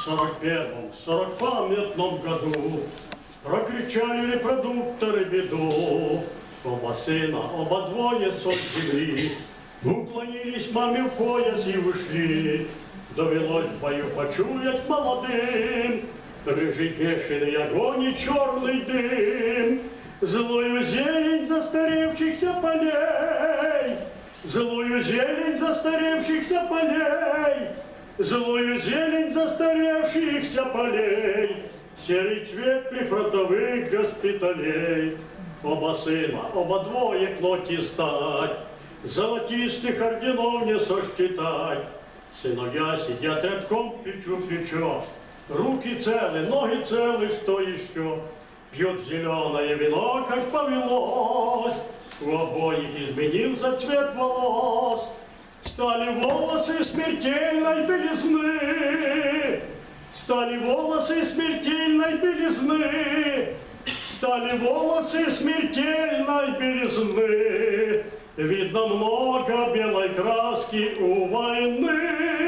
В сорок первом, сорок памятном году Прокричали репродукторы беду. Оба сына, оба двое с земли Уклонились маме в пояс и ушли. Довелось в бою почуять молодым Рыжий бешеный огонь и черный дым. Злую зелень застаревшихся полей, Злую зелень застаревшихся полей, Злую зелень застаревшихся полей, Серый цвет прифронтовых госпиталей. Оба сына, оба двое плоти стать, Золотистых орденов не сосчитать. Сыновья сидят рядком плечу к плечо, Руки целы, ноги целы, что еще? Пьют зеленое вино, как повелось. У обоих изменился цвет волос. Стали волосы смертельной белизны. Стали волосы смертельной белизны. Стали волосы смертельной белизны. Видно много белой краски у войны.